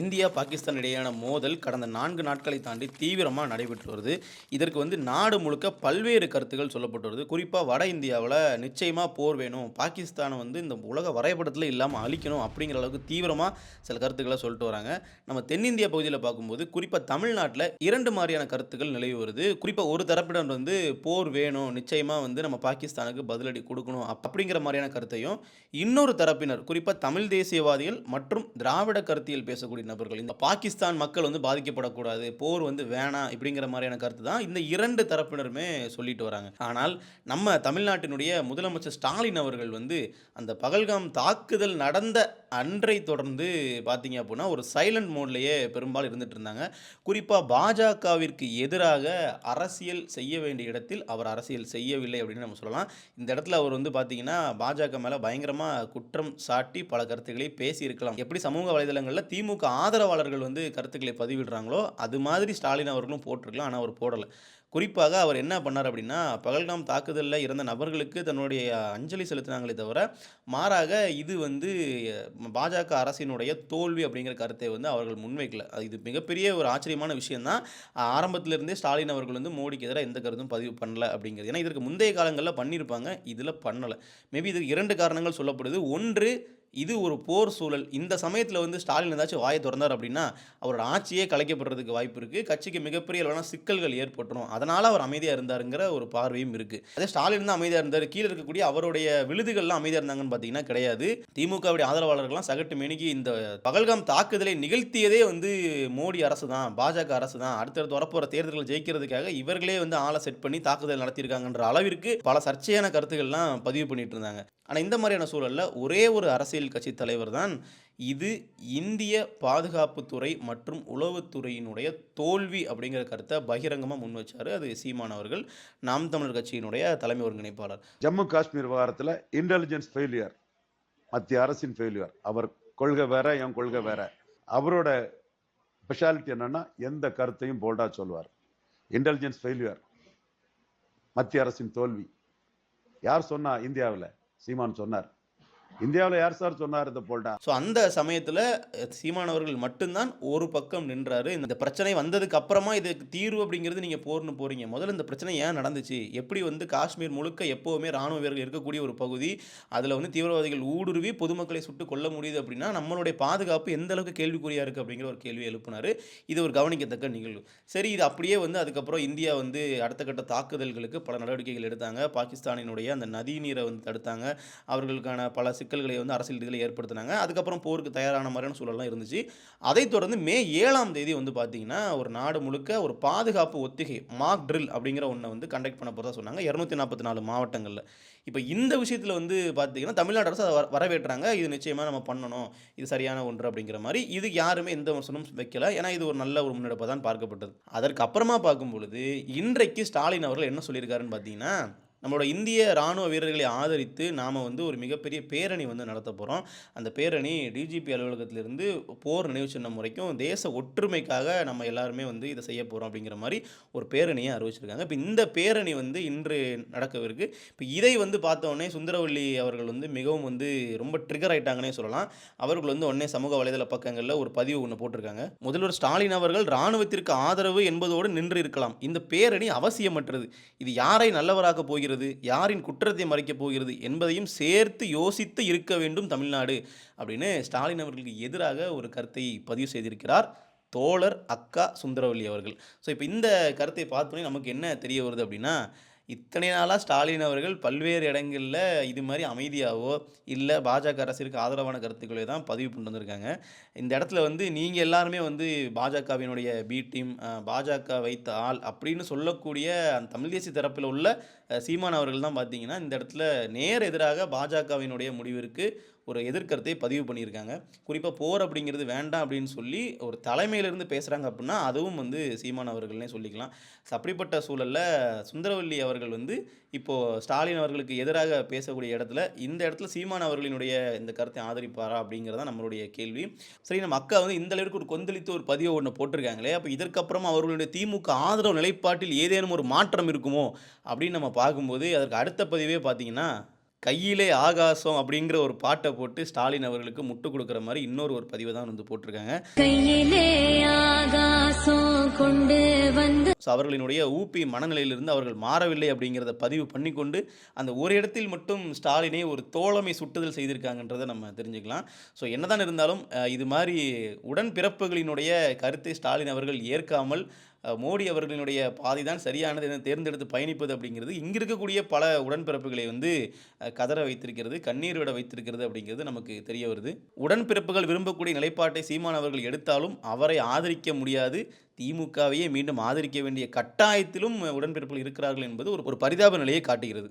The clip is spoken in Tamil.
இந்தியா பாகிஸ்தான் இடையேயான மோதல் கடந்த நான்கு நாட்களை தாண்டி தீவிரமாக நடைபெற்று வருது. இதற்கு வந்து நாடு முழுக்க பல்வேறு கருத்துக்கள் சொல்லப்பட்டு வருது. குறிப்பாக வட இந்தியாவில் நிச்சயமாக போர் வேணும். பாகிஸ்தானை வந்து இந்த உலக வரைபடத்தில் இல்லாமல் அழிக்கணும் அப்படிங்கிற அளவுக்கு தீவிரமாக சில கருத்துக்களை சொல்லிட்டு வராங்க. நம்ம தென்னிந்திய பகுதியில் பார்க்கும்போது குறிப்பாக தமிழ்நாட்டில் இரண்டு மாதிரியான கருத்துக்கள் நிலவி வருது. குறிப்பாக ஒரு தரப்பினர் வந்து போர் வேணும் நிச்சயமாக வந்து நம்ம பாகிஸ்தானுக்கு பதிலடி கொடுக்கணும் அப்படிங்கிற மாதிரியான கருத்தையும் இன்னொரு தரப்பினர் குறிப்பாக தமிழ் தேசியவாதிகள் மற்றும் திராவிட கருத்தியல் பேசக்கூடிய நபர்கள். இந்த பாகிஸ்தான் மக்கள் வந்து பாதிக்கப்படக்கூடாது போர் வந்து வேணாம் இப்படிங்கிற மாதிரியான கருத்து தான் இந்த இரண்டு தரப்பினருமே சொல்லிட்டு வராங்க. ஆனால் நம்ம தமிழ்நாட்டினுடைய முதலமைச்சர் ஸ்டாலின் அவர்கள் வந்து அந்த பகல்காம் தாக்குதல் நடந்த அன்றை தொடர்ந்து பார்த்தீங்க அப்படின்னா ஒரு சைலண்ட் மோட்லேயே பெரும்பாலும் இருந்துட்டு இருந்தாங்க. குறிப்பாக பாஜகவிற்கு எதிராக அரசியல் செய்ய வேண்டிய இடத்தில் அவர் அரசியல் செய்யவில்லை அப்படின்னு நம்ம சொல்லலாம். இந்த இடத்துல அவர் வந்து பார்த்தீங்கன்னா பாஜக மேலே பயங்கரமாக குற்றம் சாட்டி பல கருத்துக்களை பேசியிருக்கலாம். எப்படி சமூக வலைதளங்களில் திமுக ஆதரவாளர்கள் வந்து கருத்துக்களை பதிவிடுறாங்களோ அது மாதிரி ஸ்டாலின் அவர்களும் போட்டிருக்கலாம். ஆனால் அவர் போடலை. குறிப்பாக அவர் என்ன பண்ணார் அப்படின்னா பகல்காம் தாக்குதலில் இறந்த நபர்களுக்கு தன்னுடைய அஞ்சலி செலுத்தினாங்களே தவிர மாறாக இது வந்து பாஜக அரசினுடைய தோல்வி அப்படிங்கிற கருத்தை வந்து அவர்கள் முன்வைக்கல. இது மிகப்பெரிய ஒரு ஆச்சரியமான விஷயம்தான். ஆரம்பத்திலிருந்தே ஸ்டாலின் அவர்கள் வந்து மோடிக்கு எதிராக எந்த கருத்தும் பதிவு பண்ணல அப்படிங்கிறது. ஏன்னா இதற்கு முந்தைய காலங்களில் பண்ணியிருப்பாங்க இதில் பண்ணலை. மேபி இதுக்கு இரண்டு காரணங்கள் சொல்லப்படுது. ஒன்று இது ஒரு போர் சூழல். இந்த சமயத்தில் வந்து ஸ்டாலின் ஏதாச்சும் வாயை திறந்தார் அப்படின்னா அவரோட ஆட்சியே கலைக்கப்படுறதுக்கு வாய்ப்பு இருக்குது கட்சிக்கு மிகப்பெரிய அளவான சிக்கல்கள் ஏற்பட்டுரும். அதனால் அவர் அமைதியாக இருந்தாருங்கிற ஒரு பார்வையும் இருக்குது அதே ஸ்டாலின் தான் அமைதியாக இருந்தார். கீழே இருக்கக்கூடிய அவருடைய விழுதுகள்லாம் அமைதியாக இருந்தாங்கன்னு பார்த்தீங்கன்னா கிடையாது. திமுகவுடைய ஆதரவாளர்கள்லாம் சகட்டு மெனுகி இந்த பகல்காம் தாக்குதலை நிகழ்த்தியதே வந்து மோடி அரசு தான் பாஜக அரசு தான். அடுத்தடுத்து வரப்போகிற தேர்தல்களை ஜெயிக்கிறதுக்காக இவர்களே வந்து ஆளை செட் பண்ணி தாக்குதல் நடத்தியிருக்காங்கன்ற அளவிற்கு பல சர்ச்சையான கருத்துக்கள்லாம் பதிவு பண்ணிட்டு இருந்தாங்க. ஆனால் இந்த மாதிரியான சூழலில் ஒரே ஒரு அரசியல் கட்சி தலைவர் தான் இது இந்திய பாதுகாப்புத்துறை மற்றும் உளவுத்துறையினுடைய தோல்வி அப்படிங்கிற கருத்தை பகிரங்கமாக முன் வச்சார். அது சீமான் அவர்கள் நாம் தமிழர் கட்சியினுடைய தலைமை ஒருங்கிணைப்பாளர். ஜம்மு காஷ்மீர் விவகாரத்தில் இன்டெலிஜென்ஸ் ஃபெயிலியர் மத்திய அரசின் ஃபெயிலியர் அவர் கொள்கை வேற என் கொள்கை வேற. அவரோட ஸ்பெஷாலிட்டி என்னன்னா எந்த கருத்தையும் போல்டா சொல்வார் இன்டெலிஜென்ஸ் ஃபெயிலியர் மத்திய அரசின் தோல்வி. யார் சொன்னா இந்தியாவில்? சீமான் சொன்னார். இந்தியாவில் யார் சார் சொன்னார் இந்த போல்டா? ஸோ அந்த சமயத்தில் சீமானவர்கள் மட்டும்தான் ஒரு பக்கம் நின்றாரு. இந்த பிரச்சனை வந்ததுக்கு அப்புறமா இதுக்கு தீர்வு அப்படிங்கிறது நீங்கள் போர்னு போறீங்க. முதல்ல இந்த பிரச்சனை ஏன் நடந்துச்சு? எப்படி வந்து காஷ்மீர் முழுக்க எப்போவுமே ராணுவ வீரர்கள் இருக்கக்கூடிய ஒரு பகுதி அதில் வந்து தீவிரவாதிகள் ஊடுருவி பொதுமக்களை சுட்டு கொல்ல முடியுது அப்படின்னா நம்மளுடைய பாதுகாப்பு எந்த அளவுக்கு கேள்விக்குறியாக இருக்குது அப்படிங்கிற ஒரு கேள்வி எழுப்பினார். இது ஒரு கவனிக்கத்தக்க நிகழ்வு. சரி இது அப்படியே வந்து அதுக்கப்புறம் இந்தியா வந்து அடுத்த கட்ட தாக்குதல்களுக்கு பல நடவடிக்கைகள் எடுத்தாங்க. பாகிஸ்தானினுடைய அந்த நதி நீரை வந்து தடுத்தாங்க. அவர்களுக்கான பல சிக்கல்களை வந்து அரசியல் ரீதியில் ஏற்படுத்தினாங்க. அதுக்கப்புறம் போருக்கு தயாரான மாதிரியான சூழலாம் இருந்துச்சு. அதைத் தொடர்ந்து மே ஏழாம் தேதி வந்து பார்த்தீங்கன்னா ஒரு நாடு முழுக்க ஒரு பாதுகாப்பு ஒத்திகை மாக் ட்ரில் அப்படிங்கிற ஒன்றை வந்து கண்டக்ட் பண்ண போகிறதா சொன்னாங்க. இரநூத்தி நாற்பத்தி நாலு மாவட்டங்களில். இப்போ இந்த விஷயத்தில் வந்து பார்த்தீங்கன்னா தமிழ்நாடு அரசு அதை வர- வரவேற்றாங்க. இது நிச்சயமாக நம்ம பண்ணணும். இது சரியான ஒன்று அப்படிங்கிற மாதிரி இது யாருமே எந்த வருஷமும் வைக்கல. ஏன்னா இது ஒரு நல்ல ஒரு முன்னெடுப்பாக தான் பார்க்கப்பட்டது. அதற்கு அப்புறமா பார்க்கும் பொழுது இன்றைக்கு ஸ்டாலின் அவர்கள் என்ன சொல்லியிருக்காருன்னு பார்த்தீங்கன்னா நம்மளோட இந்திய ராணுவ வீரர்களை ஆதரித்து நாம் வந்து ஒரு மிகப்பெரிய பேரணி வந்து நடத்த போகிறோம் அந்த பேரணி டிஜிபி அலுவலகத்திலிருந்து போர் நினைவு சின்னம் வரைக்கும் தேச ஒற்றுமைக்காக நம்ம எல்லாருமே வந்து இதை செய்ய போகிறோம் அப்படிங்கிற மாதிரி ஒரு பேரணியை அறிவிச்சிருக்காங்க. இப்போ இந்த பேரணி வந்து இன்று நடக்கவிருக்கு. இப்போ இதை வந்து பார்த்தோன்னே சுந்தரவள்ளி சுந்தரவல்லி அவர்கள் வந்து மிகவும் வந்து ரொம்ப ட்ரிகர் ஆயிட்டாங்கன்னே சொல்லலாம். அவர்கள் வந்து உடனே சமூக வலைதள பக்கங்களில் ஒரு பதிவு ஒன்று போட்டிருக்காங்க. முதல்வர் ஸ்டாலின் அவர்கள் இராணுவத்திற்கு ஆதரவு என்பதோடு நின்று இருக்கலாம். இந்த பேரணி அவசியமற்றது. இது யாரை நல்லவராக போகிறது? யாரின் குற்றத்தை மறைக்கப் போகிறது என்பதையும் சேர்த்து யோசித்து இருக்க வேண்டும் தமிழ்நாடு அப்படின்னு ஸ்டாலின் அவர்களுக்கு எதிராக ஒரு கருத்தை பதிவு செய்திருக்கிறார் தோழர் அக்கா சுந்தரவல்லி அவர்கள். ஸோ இப்போ இந்த கருத்தை பார்த்தோன்னே நமக்கு என்ன தெரிய வருது அப்படின்னா இத்தனை நாளாக ஸ்டாலின் அவர்கள் பல்வேறு இடங்களில் இது மாதிரி அமைதியாகவோ இல்லை பாஜக அரசிற்கு ஆதரவான கருத்துக்களை தான் பதிவு பண்ணிட்டு வந்திருக்காங்க. இந்த இடத்துல வந்து நீங்கள் எல்லாருமே வந்து பாஜகவினுடைய பி டீம் பாஜக வைத்த ஆள் அப்படின்னு சொல்லக்கூடிய அந்த தமிழ் தேசிய தரப்பில் உள்ள சீமான் அவர்கள் தான் பார்த்தீங்கன்னா இந்த இடத்துல நேர் எதிராக பாஜகவினுடைய முடிவிற்கு ஒரு எதிர்கருத்தை பதிவு பண்ணியிருக்காங்க. குறிப்பாக போர் அப்படிங்கிறது வேண்டாம் அப்படின்னு சொல்லி ஒரு தலைமையிலிருந்து பேசுகிறாங்க அப்படின்னா அதுவும் வந்து சீமான் அவர்கள்னே சொல்லிக்கலாம். அப்படிப்பட்ட சூழலில் சுந்தரவல்லி அவர்கள் வந்து இப்போது ஸ்டாலின் அவர்களுக்கு எதிராக பேசக்கூடிய இடத்துல இந்த இடத்துல சீமான் அவர்களினுடைய இந்த கருத்தை ஆதரிப்பாரா அப்படிங்கிறது தான் நம்மளுடைய கேள்வி. சரி நம்ம அக்கா வந்து இந்த அளவுக்கு ஒரு கொந்தளித்து ஒரு பதிவு ஒன்று போட்டிருக்காங்களே அப்போ இதற்கப்புறம் அவர்களுடைய திமுக ஆதரவு நிலைப்பாட்டில் ஏதேனும் ஒரு மாற்றம் இருக்குமோ அப்படின்னு நம்ம பார்க்கும்போது அதற்கு அடுத்த பதிவே பார்த்தீங்கன்னா கையிலே ஆகாசம் அப்படிங்கிற ஒரு பாட்டை போட்டு ஸ்டாலின் அவர்களுக்கு முட்டு கொடுக்குற மாதிரி இன்னொரு ஒரு பதிவை தான் வந்து போட்டிருக்காங்க. கையிலே ஆகாசம் கொண்டு வந்து ஸோ அவர்களினுடைய ஊப்பி மனநிலையிலிருந்து அவர்கள் மாறவில்லை அப்படிங்கிறத பதிவு பண்ணிக்கொண்டு அந்த ஒரு இடத்தில் மட்டும் ஸ்டாலினை ஒரு தோழமை சுட்டுதல் செய்திருக்காங்கன்றதை நம்ம தெரிஞ்சுக்கலாம். ஸோ என்னதான் இருந்தாலும் இது மாதிரி உடன்பிறப்புகளினுடைய கருத்தை ஸ்டாலின் அவர்கள் ஏற்காமல் மோடி அவர்களினுடைய பாதை தான் சரியானது என தேர்ந்தெடுத்து பயணிப்பது அப்படிங்கிறது இங்கே இருக்கக்கூடிய பல உடன்பிறப்புகளை வந்து கதற வைத்திருக்கிறது கண்ணீர் விட வைத்திருக்கிறது அப்படிங்கிறது நமக்கு தெரிய வருது. உடன்பிறப்புகள் விரும்பக்கூடிய நிலைப்பாட்டை சீமான் அவர்கள் எடுத்தாலும் அவரை ஆதரிக்க முடியாது. திமுகவையே மீண்டும் ஆதரிக்க வேண்டிய கட்டாயத்திலும் உடன்பிறப்புகள் இருக்கிறார்கள் என்பது ஒரு ஒரு பரிதாப நிலையை காட்டுகிறது.